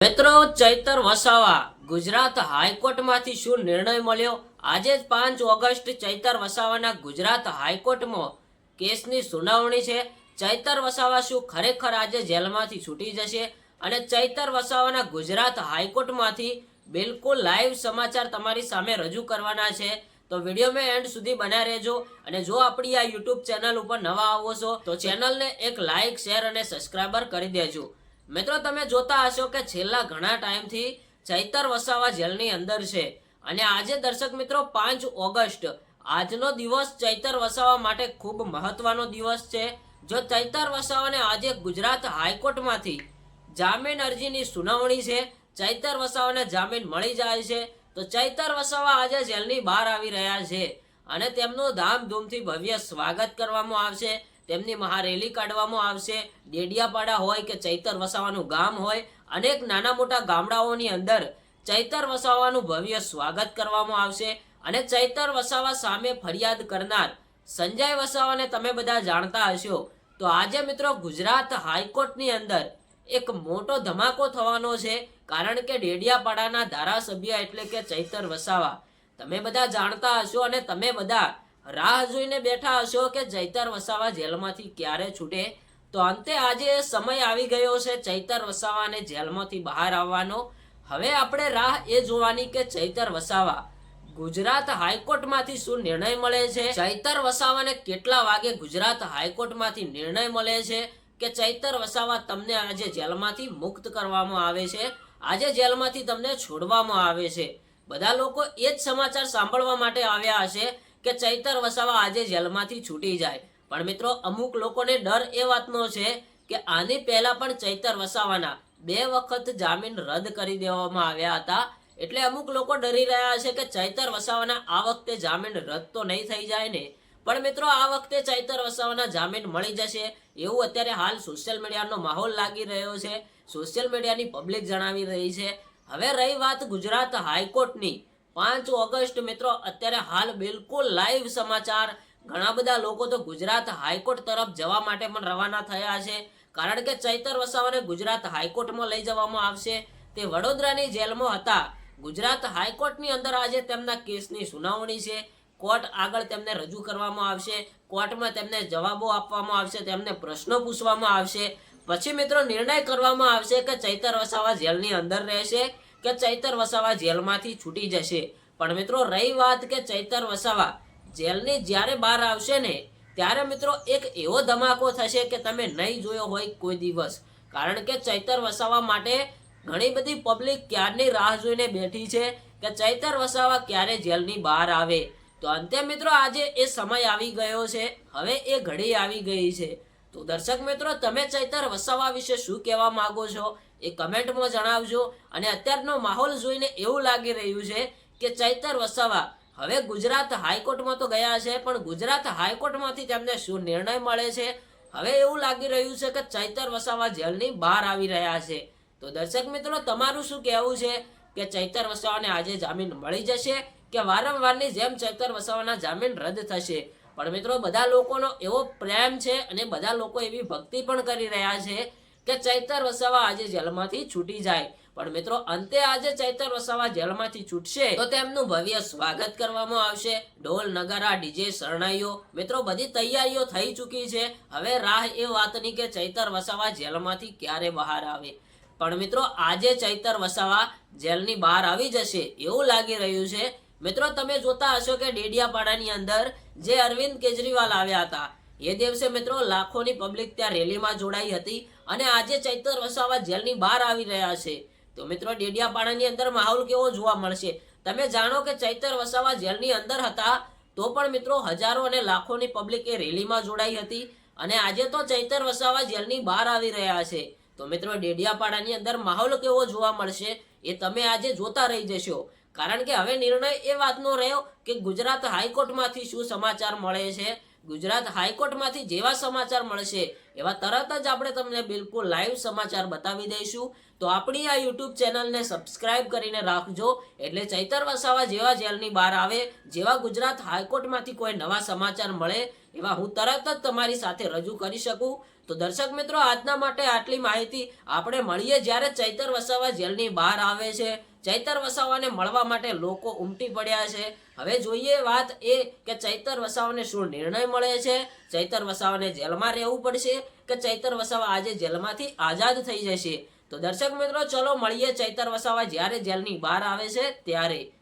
મિત્રો, ચૈતર વસાવા, ગુજરાત હાઈકોર્ટમાંથી શું નિર્ણય મળ્યો? આજે પાંચ ઓગસ્ટ, ચૈતર વસાવાના ગુજરાત હાઈકોર્ટમાં કેસની સુનાવણી છે. ચૈતર વસાવા શું ખરેખર આજે જેલમાંથી છૂટી જશે? અને ચૈતર વસાવાના ગુજરાત હાઈકોર્ટમાંથી બિલકુલ લાઈવ સમાચાર તમારી સામે રજૂ કરવાના છે. તો વિડીયોમાં એન્ડ સુધી બન્યા રહેજો. અને જો આપણી આ યુટ્યુબ ચેનલ ઉપર નવા આવો છો, તો ચેનલને એક લાઈક, શેર અને સબસ્ક્રાઈબર કરી દેજો. મિત્રો, તમે જોતા હશો કે છેલ્લા ઘણા ટાઈમથી ચૈતર વસાવા જેલની અંદર છે. અને આજે દર્શક મિત્રો, પાંચ ઓગસ્ટ. આજનો દિવસ ચૈતર વસાવા માટે ખૂબ મહત્વનો દિવસ છે. જો ચૈતર વસાવાને આજે ગુજરાત હાઈકોર્ટમાંથી જામીન અરજીની સુનાવણી છે, ચૈતર વસાવાને જામીન મળી જાય છે, તો ચૈતર વસાવા આજે જેલની બહાર આવી રહ્યા છે. અને તેમનું ધામધૂમથી ભવ્ય સ્વાગત કરવામાં આવશે. તેમની મહારેલી કાઢવામાં આવશે. ડેડિયાપાડા હોય કે ચૈતર વસાવાનું ગામ હોય, અનેક નાના મોટા ગામડાઓની અંદર ચૈતર વસાવાનું ભવ્ય સ્વાગત કરવામાં આવશે અને ચૈતર વસાવા સામે ફરિયાદ કરનાર સંજય વસાવાને તમે બધા જાણતા હશો. તો આજે મિત્રો ગુજરાત હાઈકોર્ટની અંદર એક મોટો ધમાકો થવાનો છે, કારણ કે ડેડિયાપાડાના ધારાસભ્ય એટલે કે ચૈતર વસાવા. તમે બધા જાણતા હશો અને તમે બધા રાહ જોઈને બેઠા હશો કે ચૈતર વસાવા જેલમાંથી ક્યારે છૂટે? તો અંતે આજે સમય આવી ગયો છે ચૈતર વસાવાને જેલમાંથી બહાર આવવાનો. હવે આપણે રાહ એ જોવાની કે ચૈતર વસાવા ગુજરાત હાઈકોર્ટમાંથી શું નિર્ણય મળે છે? ચૈતર વસાવાને કેટલા વાગે ગુજરાત હાઈકોર્ટમાંથી નિર્ણય મળે છે કે ચૈતર વસાવા તમને આજે જેલમાંથી મુક્ત કરવામાં આવે છે? આજે જેલમાંથી તમને છોડવામાં આવે છે. બધા લોકો એ જ સમાચાર સાંભળવા માટે આવ્યા હશે. કે ચૈતર વસાવા આજે જેલમાંથી છૂટી જાય. પણ મિત્રો, અમુક લોકોને ડર એ વાતનો છે કે આની પહેલા પણ ચૈતર વસાવાના બે વખત જામીન રદ કરી દેવામાં આવ્યા હતા. એટલે અમુક લોકો ડરી રહ્યા છે કે ચૈતર વસાવાના આ વખતે જામીન રદ તો નહીં થઈ જાય ને. પણ મિત્રો, આ વખતે ચૈતર વસાવાના જામીન મળી જશે એવું અત્યારે હાલ સોશિયલ મીડિયાનો માહોલ લાગી રહ્યો છે. સોશિયલ મીડિયાની પબ્લિક જણાવી રહી છે. હવે રહી વાત ગુજરાત હાઈકોર્ટની. પાંચ ઓગસ્ટ મિત્રો, અત્યારે હાલ બિલકુલ લાઈવ સમાચાર. ઘણા બધા લોકો તો ગુજરાત હાઈકોર્ટ તરફ જવા માટે પણ રવાના થયા છે. કારણ કે ચૈતર વસાવાને ગુજરાત હાઈકોર્ટમાં લઈ જવામાં આવશે. તે વડોદરાની જેલમાં હતા. ગુજરાત હાઈકોર્ટની અંદર આજે તેમના કેસની સુનાવણી છે. કોર્ટ આગળ તેમને રજૂ કરવામાં આવશે. કોર્ટમાં તેમને જવાબો આપવામાં આવશે. તેમને પ્રશ્નો પૂછવામાં આવશે. પછી મિત્રો, નિર્ણય કરવામાં આવશે કે ચૈતર વસાવા જેલની અંદર રહેશે. કે ચૈતર વસાવા જેલમાંથી છૂટી જશે. પણ મિત્રો રહી વાત કે ચૈતર વસાવા જેલની જ્યારે બહાર આવશે ને, ત્યારે મિત્રો એક એવો ધમાકો થશે કે તમે નહીં જોયો હોય કોઈ દિવસ. કારણ કે ચૈતર વસાવા માટે ઘણી બધી પબ્લિક ક્યારની રાહ જોઈને બેઠી છે કે ચૈતર વસાવા ક્યારે જેલની બહાર આવે. તો અંતે મિત્રો આજે એ સમય આવી ગયો છે. હવે એ ઘડી આવી ગઈ છે. તો દર્શક મિત્રો, તમે ચૈતર વસાવા વિશે શું કહેવા માંગો છો એ કમેન્ટમાં જણાવજો. અને અત્યારનો માહોલ જોઈને એવું લાગી રહ્યું છે કે ચૈતર વસાવા, હવે ગુજરાત હાઈકોર્ટમાં તો ગયા છે, પણ ગુજરાત હાઈકોર્ટમાંથી તેમને શું નિર્ણય મળે છે? હવે એવું લાગી રહ્યું છે કે ચૈતર વસાવા જેલની બહાર આવી રહ્યા છે. તો દર્શક મિત્રો, તમારું શું કહેવું છે કે ચૈતર વસાવાને આજે જામીન મળી જશે કે વારંવારની જેમ ચૈતર વસાવાના જામીન રદ થશે? પણ મિત્રો, બધા લોકોનો એવો પ્રેમ છે અને બધા લોકો એવી ભક્તિ પણ કરી રહ્યા છે કે ચૈતર વસાવા આજે જેલમાંથી છૂટી જાય. પણ મિત્રો, અંતે આજે ચૈતર વસાવા જેલમાંથી છૂટશે તો તેમનું ભવ્ય સ્વાગત કરવામાં આવશે. ઢોલ, નગારા, ડીજે, શરણાઈઓ. મિત્રો, બધી તૈયારીઓ થઈ ચૂકી છે. હવે રાહ એ વાતની કે ચૈતર વસાવા જેલમાંથી ક્યારે બહાર આવે. પણ મિત્રો, આજે ચૈતર વસાવા જેલની બહાર આવી જશે એવું લાગી રહ્યું છે મિત્રો, તમે જોતા હશો કે ડેડિયાપાડાની અંદર જે અરવિંદ કેજરીવાલ આવ્યા હતા, એ દિવસે મિત્રો લાખોની પબ્લિક ત્યાં રેલીમાં જોડાઈ હતી અને આજે ચૈતર વસાવા જેલની બહાર આવી રહ્યા છે. તો મિત્રો, ડેડિયાપાડાની અંદર માહોલ કેવો જોવા મળશે? તમે જાણો કે ચૈતર વસાવા જેલની અંદર હતા, તો પણ મિત્રો હજારો અને લાખોની પબ્લિક એ રેલીમાં જોડાઈ હતી અને આજે તો ચૈતર વસાવા જેલની બહાર આવી રહ્યા છે. તો મિત્રો, ડેડિયાપાડાની અંદર માહોલ કેવો જોવા મળશે એ તમે આજે જોતા રહી જશો. કારણ કે હવે નિર્ણય એ વાતનો રહ્યો કે ગુજરાત હાઈકોર્ટમાંથી શું સમાચાર મળે છે? ગુજરાત હાઈકોર્ટમાંથી જેવા સમાચાર મળશે, એવા તરત જ આપણે તમને બિલકુલ લાઈવ સમાચાર બતાવી દઈશું. તો આપણી આ યુટ્યુબ ચેનલને સબસ્ક્રાઇબ કરીને રાખજો. એટલે ચૈતર વસાવા જેવા જેલની બહાર આવે, જેવા ગુજરાત હાઈકોર્ટમાંથી કોઈ નવા સમાચાર મળે, એવા હું તરત જ તમારી સાથે રજૂ કરી શકું. તો દર્શક મિત્રો, આજના માટે આટલી માહિતી. આપણે મળીએ જ્યારે ચૈતર વસાવા જેલની બહાર આવે છે. ચૈતર વસાવાને મળવા માટે લોકો ઉમટી પડ્યા છે. હવે જોઈએ વાત એ કે ચૈતર વસાવાને શું નિર્ણય મળે છે? ચૈતર વસાવાને જેલમાં રહેવું પડશે કે ચૈતર વસાવા આજે જેલમાંથી આઝાદ થઈ જશે? તો દર્શક મિત્રો, ચલો મળીએ ચૈતર વસાવા જ્યારે જેલની બહાર આવે છે ત્યારે.